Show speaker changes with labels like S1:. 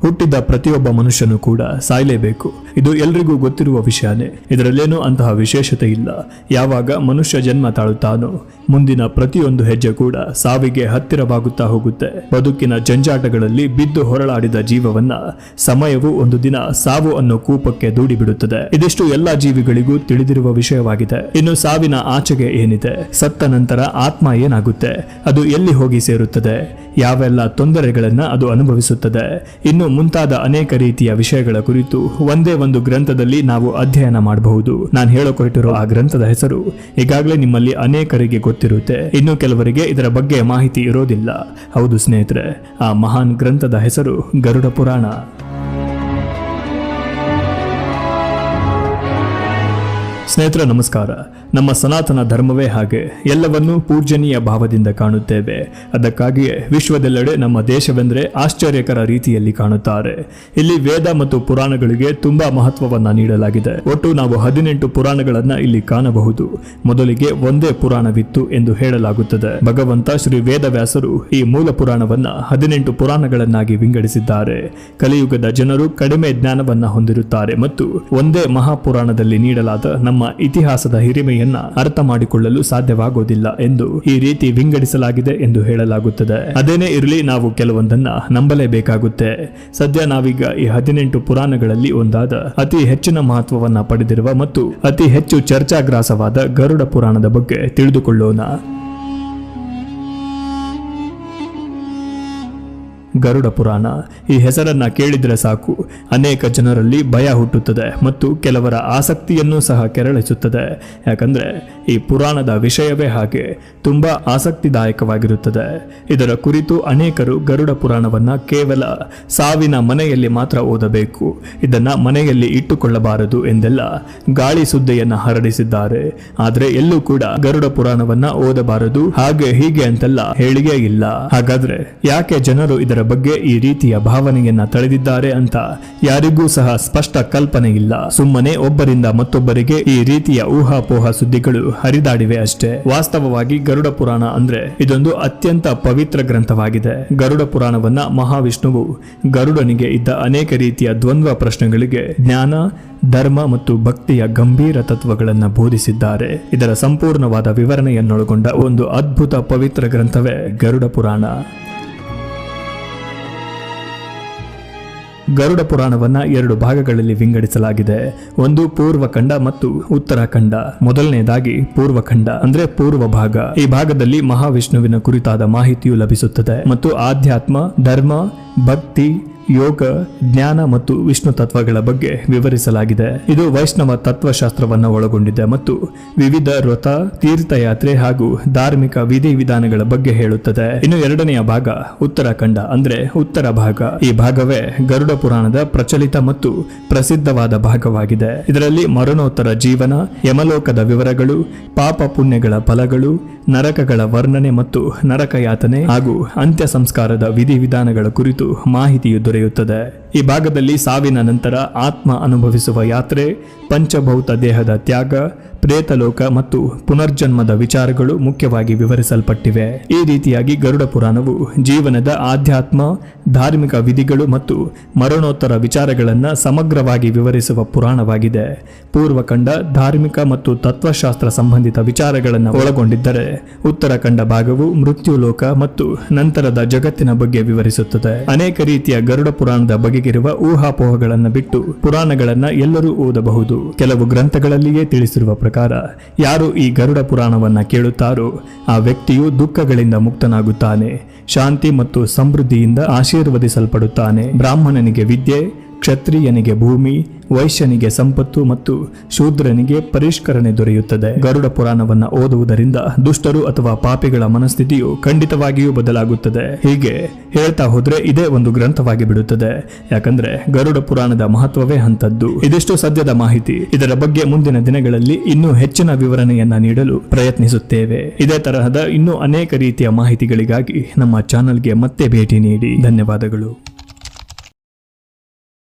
S1: ಹುಟ್ಟಿದ ಪ್ರತಿಯೊಬ್ಬ ಮನುಷ್ಯನು ಕೂಡ ಸಾಯಲೇಬೇಕು. ಇದು ಎಲ್ರಿಗೂ ಗೊತ್ತಿರುವ ವಿಷಯನೇ. ಇದರಲ್ಲೇನೂ ಅಂತಹ ವಿಶೇಷತೆ ಇಲ್ಲ. ಯಾವಾಗ ಮನುಷ್ಯ ಜನ್ಮ ತಾಳುತ್ತಾನೋ, ಮುಂದಿನ ಪ್ರತಿಯೊಂದು ಹೆಜ್ಜೆ ಕೂಡ ಸಾವಿಗೆ ಹತ್ತಿರವಾಗುತ್ತಾ ಹೋಗುತ್ತೆ. ಬದುಕಿನ ಜಂಜಾಟಗಳಲ್ಲಿ ಬಿದ್ದು ಹೊರಳಾಡಿದ ಜೀವವನ್ನ ಸಮಯವು ಒಂದು ದಿನ ಸಾವು ಅನ್ನೋ ಕೂಪಕ್ಕೆ ದೂಡಿಬಿಡುತ್ತದೆ. ಇದಿಷ್ಟು ಎಲ್ಲಾ ಜೀವಿಗಳಿಗೂ ತಿಳಿದಿರುವ ವಿಷಯವಾಗಿದೆ. ಇನ್ನು ಸಾವಿನ ಆಚೆಗೆ ಏನಿದೆ? ಸತ್ತ ನಂತರ ಆತ್ಮ ಏನಾಗುತ್ತೆ? ಅದು ಎಲ್ಲಿ ಹೋಗಿ ಸೇರುತ್ತದೆ? ಯಾವೆಲ್ಲ ತೊಂದರೆಗಳನ್ನು ಅದು ಅನುಭವಿಸುತ್ತದೆ. ಇನ್ನು ಮುಂತಾದ ಅನೇಕ ರೀತಿಯ ವಿಷಯಗಳ ಕುರಿತು ಒಂದೇ ಒಂದು ಗ್ರಂಥದಲ್ಲಿ ನಾವು ಅಧ್ಯಯನ ಮಾಡಬಹುದು. ನಾನು ಹೇಳಕೊಟ್ಟಿರೋ ಆ ಗ್ರಂಥದ ಹೆಸರು ಈಗಾಗಲೇ ನಿಮ್ಮಲ್ಲಿ ಅನೇಕರಿಗೆ ಗೊತ್ತಿರುತ್ತೆ. ಇನ್ನು ಕೆಲವರಿಗೆ ಇದರ ಬಗ್ಗೆ ಮಾಹಿತಿ ಇರೋದಿಲ್ಲ. ಹೌದು ಸ್ನೇಹಿತರೆ, ಆ ಮಹಾನ್ ಗ್ರಂಥದ ಹೆಸರು ಗರುಡ ಪುರಾಣ. ಸ್ನೇಹಿತರ, ನಮಸ್ಕಾರ. ನಮ್ಮ ಸನಾತನ ಧರ್ಮವೇ ಹಾಗೆ. ಎಲ್ಲವನ್ನೂ ಪೂಜನೀಯ ಭಾವದಿಂದ ಕಾಣುತ್ತೇವೆ. ಅದಕ್ಕಾಗಿಯೇ ವಿಶ್ವದೆಲ್ಲೆಡೆ ನಮ್ಮ ದೇಶವೆಂದರೆ ಆಶ್ಚರ್ಯಕರ ರೀತಿಯಲ್ಲಿ ಕಾಣುತ್ತಾರೆ. ಇಲ್ಲಿ ವೇದ ಮತ್ತು ಪುರಾಣಗಳಿಗೆ ತುಂಬಾ ಮಹತ್ವವನ್ನ ನೀಡಲಾಗಿದೆ. ಒಟ್ಟು ನಾವು ಹದಿನೆಂಟು ಪುರಾಣಗಳನ್ನ ಇಲ್ಲಿ ಕಾಣಬಹುದು. ಮೊದಲಿಗೆ ಒಂದೇ ಪುರಾಣವಿತ್ತು ಎಂದು ಹೇಳಲಾಗುತ್ತದೆ. ಭಗವಂತ ಶ್ರೀ ವೇದವ್ಯಾಸರು ಈ ಮೂಲ ಪುರಾಣವನ್ನ ಹದಿನೆಂಟು ಪುರಾಣಗಳನ್ನಾಗಿ ವಿಂಗಡಿಸಿದ್ದಾರೆ. ಕಲಿಯುಗದ ಜನರು ಕಡಿಮೆ ಜ್ಞಾನವನ್ನ ಹೊಂದಿರುತ್ತಾರೆ ಮತ್ತು ಒಂದೇ ಮಹಾಪುರಾಣದಲ್ಲಿ ನೀಡಲಾದ ನಮ್ಮ ಇತಿಹಾಸದ ಹಿರಿಮೆಯನ್ನ ಅರ್ಥ ಮಾಡಿಕೊಳ್ಳಲು ಸಾಧ್ಯವಾಗೋದಿಲ್ಲ ಎಂದು ಈ ರೀತಿ ವಿಂಗಡಿಸಲಾಗಿದೆ ಎಂದು ಹೇಳಲಾಗುತ್ತದೆ. ಅದೇನೇ ಇರಲಿ ನಾವು ಕೆಲವೊಂದನ್ನ ನಂಬಲೇಬೇಕಾಗುತ್ತೆ. ಸದ್ಯ ನಾವೀಗ ಈ ಹದಿನೆಂಟು ಪುರಾಣಗಳಲ್ಲಿ ಒಂದಾದ ಅತಿ ಹೆಚ್ಚಿನ ಮಹತ್ವವನ್ನ ಪಡೆದಿರುವ ಮತ್ತು ಅತಿ ಹೆಚ್ಚು ಚರ್ಚಾಗ್ರಾಸವಾದ ಗರುಡ ಪುರಾಣದ ಬಗ್ಗೆ ತಿಳಿದುಕೊಳ್ಳೋಣ. ಗರುಡ ಪುರಾಣ. ಈ ಹೆಸರನ್ನ ಕೇಳಿದ್ರೆ ಸಾಕು. ಅನೇಕ ಜನರಲ್ಲಿ ಭಯ ಹುಟ್ಟುತ್ತದೆ ಮತ್ತು ಕೆಲವರ ಆಸಕ್ತಿಯನ್ನು ಸಹ ಕೆರಳಿಸುತ್ತದೆ. ಯಾಕಂದ್ರೆ ಈ ಪುರಾಣದ ವಿಷಯವೇ ಹಾಗೆ. ತುಂಬಾ ಆಸಕ್ತಿದಾಯಕವಾಗಿರುತ್ತದೆ. ಇದರ ಕುರಿತು ಅನೇಕರು ಗರುಡ ಪುರಾಣವನ್ನ ಕೇವಲ ಸಾವಿನ ಮನೆಯಲ್ಲಿ ಮಾತ್ರ ಓದಬೇಕು. ಇದನ್ನ ಮನೆಯಲ್ಲಿ ಇಟ್ಟುಕೊಳ್ಳಬಾರದು ಎಂದೆಲ್ಲ ಗಾಳಿ ಸುದ್ದಿಯನ್ನ ಹರಡಿಸಿದ್ದಾರೆ. ಆದರೆ ಎಲ್ಲೂ ಕೂಡ ಗರುಡ ಪುರಾಣವನ್ನ ಓದಬಾರದು. ಹಾಗೆ ಹೀಗೆ ಅಂತೆಲ್ಲ ಹೇಳಿಯೇ ಇಲ್ಲ. ಹಾಗಾದ್ರೆ ಯಾಕೆ ಜನರು ಇದರ ಬಗ್ಗೆ ಈ ರೀತಿಯ ಭಾವನೆಯನ್ನ ತಳೆದಿದ್ದಾರೆ ಅಂತ ಯಾರಿಗೂ ಸಹ ಸ್ಪಷ್ಟ ಕಲ್ಪನೆ ಇಲ್ಲ. ಸುಮ್ಮನೆ ಒಬ್ಬರಿಂದ ಮತ್ತೊಬ್ಬರಿಗೆ ಈ ರೀತಿಯ ಊಹಾಪೋಹ ಸುದ್ದಿಗಳು ಹರಿದಾಡಿವೆ ಅಷ್ಟೇ. ವಾಸ್ತವವಾಗಿ ಗರುಡ ಪುರಾಣ ಅಂದ್ರೆ ಇದೊಂದು ಅತ್ಯಂತ ಪವಿತ್ರ ಗ್ರಂಥವಾಗಿದೆ. ಗರುಡ ಪುರಾಣವನ್ನ ಮಹಾವಿಷ್ಣುವು ಗರುಡನಿಗೆ ಇದ್ದ ಅನೇಕ ರೀತಿಯ ದ್ವಂದ್ವ ಪ್ರಶ್ನೆಗಳಿಗೆ ಜ್ಞಾನ, ಧರ್ಮ ಮತ್ತು ಭಕ್ತಿಯ ಗಂಭೀರ ತತ್ವಗಳನ್ನು ಬೋಧಿಸಿದ್ದಾರೆ. ಇದರ ಸಂಪೂರ್ಣವಾದ ವಿವರಣೆಯನ್ನೊಳಗೊಂಡ ಒಂದು ಅದ್ಭುತ ಪವಿತ್ರ ಗ್ರಂಥವೇ ಗರುಡ ಪುರಾಣ. ಗರುಡ ಪುರಾಣವನ್ನ ಎರಡು ಭಾಗಗಳಲ್ಲಿ ವಿಂಗಡಿಸಲಾಗಿದೆ. ಒಂದು ಪೂರ್ವಖಂಡ ಮತ್ತು ಉತ್ತರಾಖಂಡ. ಮೊದಲನೇದಾಗಿ ಪೂರ್ವಖಂಡ, ಅಂದ್ರೆ ಪೂರ್ವ ಭಾಗ. ಈ ಭಾಗದಲ್ಲಿ ಮಹಾವಿಷ್ಣುವಿನ ಕುರಿತಾದ ಮಾಹಿತಿಯು ಲಭಿಸುತ್ತದೆ. ಮತ್ತು ಆಧ್ಯಾತ್ಮ, ಧರ್ಮ, ಭಕ್ತಿ ಯೋಗ, ಜ್ಞಾನ ಮತ್ತು ವಿಷ್ಣು ತತ್ವಗಳ ಬಗ್ಗೆ ವಿವರಿಸಲಾಗಿದೆ. ಇದು ವೈಷ್ಣವ ತತ್ವಶಾಸ್ತ್ರವನ್ನು ಒಳಗೊಂಡಿದೆ ಮತ್ತು ವಿವಿಧ ವ್ರತ ತೀರ್ಥಯಾತ್ರೆ ಹಾಗೂ ಧಾರ್ಮಿಕ ವಿಧಿ ವಿಧಾನಗಳ ಬಗ್ಗೆ ಹೇಳುತ್ತದೆ. ಇನ್ನು ಎರಡನೆಯ ಭಾಗ ಉತ್ತರಾಖಂಡ, ಅಂದ್ರೆ ಉತ್ತರ ಭಾಗ. ಈ ಭಾಗವೇ ಗರುಡ ಪುರಾಣದ ಪ್ರಚಲಿತ ಮತ್ತು ಪ್ರಸಿದ್ಧವಾದ ಭಾಗವಾಗಿದೆ. ಇದರಲ್ಲಿ ಮರಣೋತ್ತರ ಜೀವನ, ಯಮಲೋಕದ ವಿವರಗಳು, ಪಾಪ ಪುಣ್ಯಗಳ ಫಲಗಳು, ನರಕಗಳ ವರ್ಣನೆ ಮತ್ತು ನರಕ ಯಾತನೆ ಹಾಗೂ ಅಂತ್ಯ ಸಂಸ್ಕಾರದ ವಿಧಿವಿಧಾನಗಳ ಕುರಿತು ಮಾಹಿತಿಯು ದೊರೆಯುತ್ತದೆ ದೊರೆಯುತ್ತದೆ ಈ ಭಾಗದಲ್ಲಿ ಸಾವಿನ ನಂತರ ಆತ್ಮ ಅನುಭವಿಸುವ ಯಾತ್ರೆ, ಪಂಚಭೌತ ದೇಹದ ತ್ಯಾಗ, ಪ್ರೇತಲೋಕ ಮತ್ತು ಪುನರ್ಜನ್ಮದ ವಿಚಾರಗಳು ಮುಖ್ಯವಾಗಿ ವಿವರಿಸಲ್ಪಟ್ಟಿವೆ. ಈ ರೀತಿಯಾಗಿ ಗರುಡ ಪುರಾಣವು ಜೀವನದ ಆಧ್ಯಾತ್ಮ, ಧಾರ್ಮಿಕ ವಿಧಿಗಳು ಮತ್ತು ಮರಣೋತ್ತರ ವಿಚಾರಗಳನ್ನು ಸಮಗ್ರವಾಗಿ ವಿವರಿಸುವ ಪುರಾಣವಾಗಿದೆ. ಪೂರ್ವಖಂಡ ಧಾರ್ಮಿಕ ಮತ್ತು ತತ್ವಶಾಸ್ತ್ರ ಸಂಬಂಧಿತ ವಿಚಾರಗಳನ್ನು ಒಳಗೊಂಡಿದ್ದರೆ ಉತ್ತರಖಂಡ ಭಾಗವು ಮೃತ್ಯುಲೋಕ ಮತ್ತು ನಂತರದ ಜಗತ್ತಿನ ಬಗ್ಗೆ ವಿವರಿಸುತ್ತದೆ. ಅನೇಕ ರೀತಿಯ ಗರುಡ ಪುರಾಣದ ಬಗೆಗಿರುವ ಊಹಾಪೋಹಗಳನ್ನು ಬಿಟ್ಟು ಪುರಾಣಗಳನ್ನ ಎಲ್ಲರೂ ಓದಬಹುದು. ಕೆಲವು ಗ್ರಂಥಗಳಲ್ಲಿಯೇ ತಿಳಿಸಿರುವ ಪ್ರಕಾರ, ಯಾರು ಈ ಗರುಡ ಪುರಾಣವನ್ನ ಕೇಳುತ್ತಾರೋ, ಆ ವ್ಯಕ್ತಿಯು ದುಃಖಗಳಿಂದ ಮುಕ್ತನಾಗುತ್ತಾನೆ, ಶಾಂತಿ ಮತ್ತು ಸಮೃದ್ಧಿಯಿಂದ ಆಶೀರ್ವದಿಸಲ್ಪಡುತ್ತಾನೆ. ಬ್ರಾಹ್ಮಣನಿಗೆ ವಿದ್ಯೆ ಕ್ಷತ್ರಿಯನಿಗೆ ಭೂಮಿ, ವೈಶ್ಯನಿಗೆ ಸಂಪತ್ತು ಮತ್ತು ಶೂದ್ರನಿಗೆ ಪರಿಷ್ಕರಣೆ ದೊರೆಯುತ್ತದೆ. ಗರುಡ ಪುರಾಣವನ್ನ ಓದುವುದರಿಂದ ದುಷ್ಟರು ಅಥವಾ ಪಾಪಿಗಳ ಮನಸ್ಥಿತಿಯು ಖಂಡಿತವಾಗಿಯೂ ಬದಲಾಗುತ್ತದೆ. ಹೀಗೆ ಹೇಳ್ತಾ ಹೋದ್ರೆ ಇದೇ ಒಂದು ಗ್ರಂಥವಾಗಿ ಬಿಡುತ್ತದೆ. ಯಾಕಂದ್ರೆ ಗರುಡ ಪುರಾಣದ ಮಹತ್ವವೇ ಅಂತದ್ದು ಇದಿಷ್ಟು ಸದ್ಯದ ಮಾಹಿತಿ. ಇದರ ಬಗ್ಗೆ ಮುಂದಿನ ದಿನಗಳಲ್ಲಿ ಇನ್ನೂ ಹೆಚ್ಚಿನ ವಿವರಣೆಯನ್ನ ನೀಡಲು ಪ್ರಯತ್ನಿಸುತ್ತೇವೆ. ಇದೇ ತರಹದ ಇನ್ನೂ ಅನೇಕ ರೀತಿಯ ಮಾಹಿತಿಗಳಿಗಾಗಿ ನಮ್ಮ ಚಾನೆಲ್ಗೆ ಮತ್ತೆ ಭೇಟಿ ನೀಡಿ. ಧನ್ಯವಾದಗಳು.